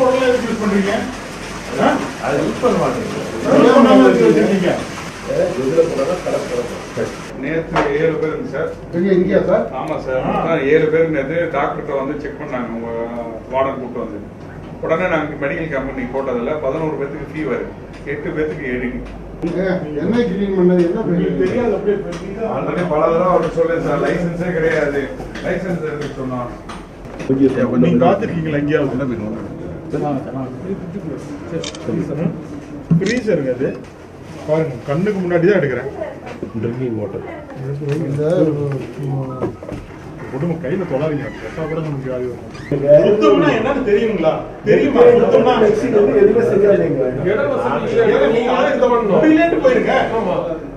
பண்றீங்க? ஆ? அது யூஸ் பண்ண வச்சு வச்சிருக்கீங்க? இதுல போனா கலெக்ட் நேற்று ஏழு பேர் இருக்கு சார். இங்கேயா சார்? ஆமா சார். ஏழு பேர் நேற்று டாக்டர்கிட்ட வந்து செக் பண்ணாங்க. உங்க வார்டன் கூட்டு வந்து. உடனே நாங்கள் மெடிக்கல் கம்பெனி போட்டதில்ல. பதினோரு பேர்த்துக்கு ஃபீவர் எட்டு பேர்த்துக்கு எழுதி இங்க என்ன கிளீன் பண்ணது? என்ன? தெரியாது? ஆல்ரெடி பல தடவை அவர் சொல்லேன் சார் லைசன்ஸே கிடையாது. லைசன்ஸ் இருக்கு சொன்னான். நீங்க பார்த்திருக்கீங்களா எங்கேயாவது? ஃப்ரீசருங்க அது. பாருங்க கண்ணுக்கு முன்னாடி தான் எடுக்கிறேன். ட்ரிங்கிங் வாட்டர் இந்த உடம்பு கையில தொடாதீங்க. தொட்டா கூட நமக்கு அது சுத்தம்னா என்னன்னு தெரியுங்களா? தெரியுமா? சுத்தம்னா எதுவுமே செய்யாதீங்க ஏங்க நீங்க ஆளுக்கு முடியலன்னு போயிருங்க.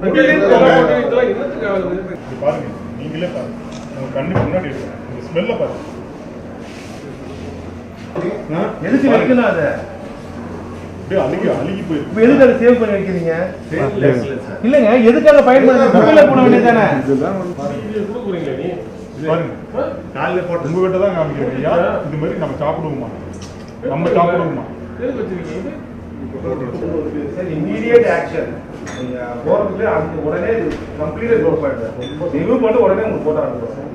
முடியலன்னு போங்க. இது பாருங்க நீங்களே பாருங்க. உங்க கண்ணுக்கு முன்னாடி இருக்கு ஸ்மெல்ல பாருங்க? எதுக்கு வைக்கணும் அதை? அழுகி அழுகி போயிருக்கு இப்போ எதுக்கு அதை சேவ் பண்ணி வைக்கிறீங்க? இல்லங்க எதுக்காக பயன்படுத்த குப்பையில போட வேண்டியதானே பாருங்க காலையில போட்டு உங்ககிட்ட தான் காமிக்கிறேன் ஐயா இது மாதிரி நம்ம சாப்பிடுவோமா? நம்ம சாப்பிடுவோமா? சார் இம்மீடியட் ஆக்ஷன் நீங்க போறதுக்கு அந்த உடனே கம்ப்ளீட்டா க்ளோஸ் பண்ணிடுறேன் ரிமூவ் பண்ணிட்டு உடனே உங்களுக்கு போட்டோ அனுப்புறேன்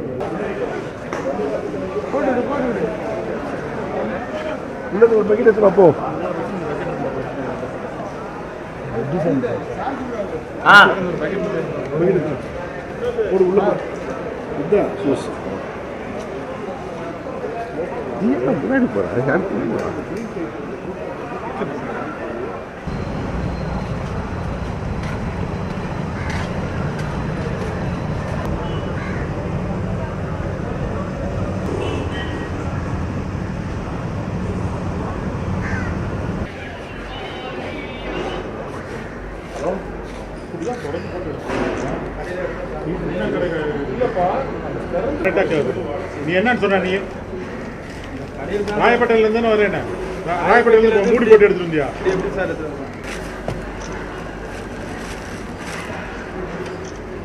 இன்னொரு ஒரு பக்கெட் எடுத்து போ ஒரு உள்ள போ. இதுதான் சூஸ் என்ன முன்னாடி போற? யார் போறா? நீ என்னன்னு சொன்ன நீ. ராயப்பேட்டையில இருந்து தானே வரேன். மூடி போட்டு எடுத்துட்டு வந்தியா?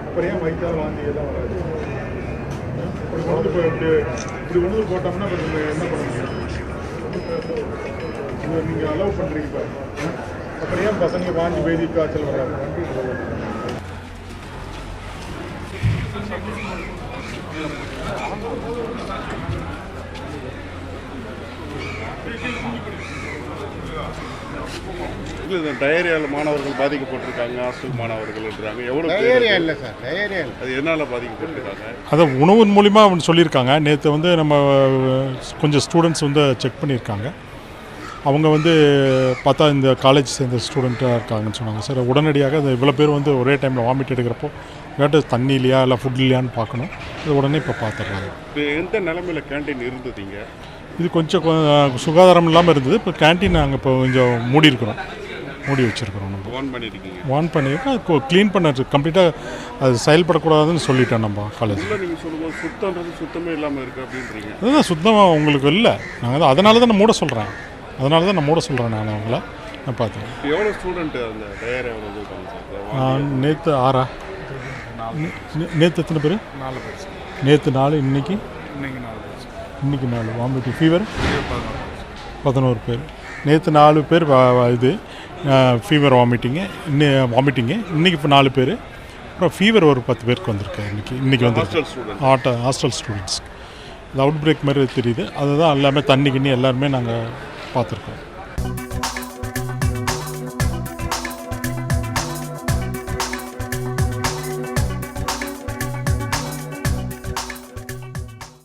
அப்புறம் ஏன் வைத்தால் வாந்தி எல்லாம் வராது? இப்படி கொண்டு போய் இப்படி இப்படி போட்டோம்னா என்ன பண்ண முடியும் இது நீங்க அலோவ் பாருங்க. அப்புறம் ஏன் பசங்க வாந்தி பேதி காய்ச்சல் வராது இல்ல, இந்த டயரியால மாணவர்கள் பாதிக்கப்பட்டிருக்காங்க ஹாஸ்டல் மாணவர்கள் இருக்கிறாங்க எவ்வளவு பேர் டயரியா? இல்லை சார் டயரியா இல்லை. அது என்னால பாதிக்கப்பட்டிருக்காங்க? அதை உணவின் மூலிமா அவங்க சொல்லியிருக்காங்க. நேற்று வந்து நம்ம கொஞ்சம் ஸ்டூடெண்ட்ஸ் வந்து செக் பண்ணியிருக்காங்க. அவங்க வந்து பார்த்தா இந்த காலேஜ் சேர்ந்த ஸ்டூடெண்ட்டாக இருக்காங்கன்னு சொன்னாங்க. சார் உடனடியாக அந்த இவ்வளோ பேர் வந்து ஒரே டைமில் வாமிட் எடுக்கிறப்போ வேட்டு தண்ணி இல்லையா இல்லை ஃபுட் இல்லையான்னு பார்க்கணும். இது உடனே இப்போ பார்த்துட்றாங்க. இது எந்த நிலைமையில கேண்டீன் இருந்ததுங்க? இது கொஞ்சம் சுகாதாரம் இல்லாமல் இருந்தது. இப்போ கேன்டீன் நாங்கள் இப்போ கொஞ்சம் மூடி இருக்கிறோம். மூடி வச்சுருக்கிறோம் நம்ம. வான் பண்ணிருக்கீங்க. வான் பண்ணியிருக்கோம். அது க்ளீன் பண்ண கம்ப்ளீட்டாக அது செயல்படக்கூடாதுன்னு சொல்லிட்டோம் நம்ம காலேஜ் உள்ள நீங்க சொல்லும்போது சுத்தம்ன்றது சுத்தமே இல்லாம இருக்கு அப்படின்றீங்க. அதுதான் சுத்தமாக உங்களுக்கு இல்லை. நாங்கள் தான் அதனால தான் நான் மூட சொல்கிறேன் அதனால தான் நான் மூட சொல்கிறேன் நான் அவங்கள. நான் பார்த்தேன் அந்த சார் நேற்று ஆறா? நேற்று எத்தனை பேர்? நாலு பேர் நேற்று நாலு இன்னைக்கு? இன்னைக்கு நாலு இன்னைக்கு நாலு. வாமிட்டிங் ஃபீவர் பதினோரு பேர் நேற்று நாலு பேர் இது ஃபீவர் வாமிட்டிங்கு இன்னும் வாமிட்டிங்கு இன்றைக்கி இப்போ நாலு பேர். அப்புறம் ஃபீவர் ஒரு பத்து பேருக்கு வந்திருக்கு இன்னைக்கு. இன்றைக்கி ஹாஸ்டல் வந்திருக்கு. ஸ்டூடெண்ட் ஆட்ட ஹாஸ்டல் ஸ்டூடெண்ட்ஸ் அது அவுட் பிரேக் மாதிரி தெரியுது. அதுதான் எல்லாமே தண்ணி கிண்ணி எல்லாருமே நாங்கள் Patrick.